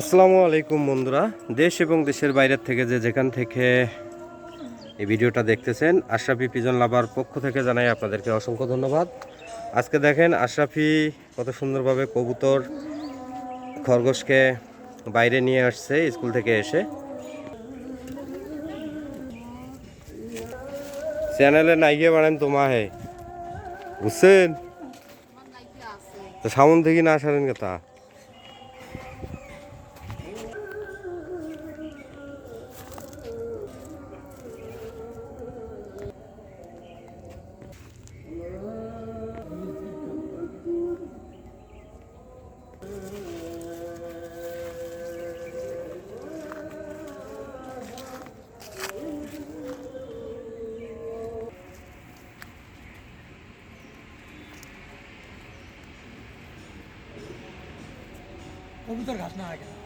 আসসালামু আলাইকুম বন্ধুরা। দেশ এবং দেশের বাইরের থেকে যে যেখান থেকে এই ভিডিওটা দেখতেছেন, আশরাফি পিজন লাভার পক্ষ থেকে জানাই আপনাদেরকে অসংখ্য ধন্যবাদ। আজকে দেখেন আশরাফি কত সুন্দরভাবে কবুতর, খরগোশকে বাইরে নিয়ে আসছে স্কুল থেকে এসে। চ্যানেলে নাইকে বাড়েন তোমা হে বুঝছেন? তো সামন থেকে না আসারেন কথা কবুতর ঘাস না আগে